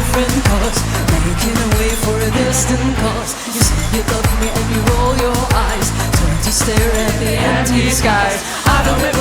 different cause Making a way for a distant cause. You say you love me and you roll your eyes. Turn to stare at the empty skies. I don't ever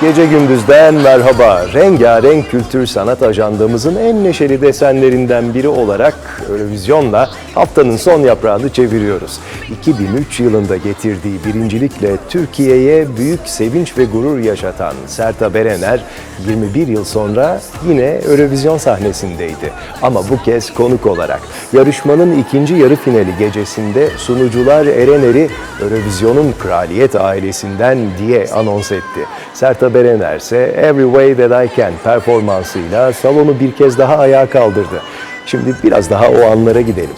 Gece gündüzden merhaba. Rengarenk kültür sanat ajandamızın en neşeli desenlerinden biri olarak Eurovizyon'la haftanın son yaprağını çeviriyoruz. 2003 yılında getirdiği birincilikle Türkiye'ye büyük sevinç ve gurur yaşatan Sertab Erener 21 yıl sonra yine Eurovizyon sahnesindeydi. Ama bu kez konuk olarak. Yarışmanın ikinci yarı finali gecesinde sunucular Erener'i Eurovizyon'un kraliyet ailesinden diye anons etti. Sertab Erener ise Every Way That I Can performansıyla salonu bir kez daha ayağa kaldırdı. Şimdi biraz daha o anlara gidelim.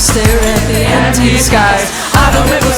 Stare at the empty skies I don't ever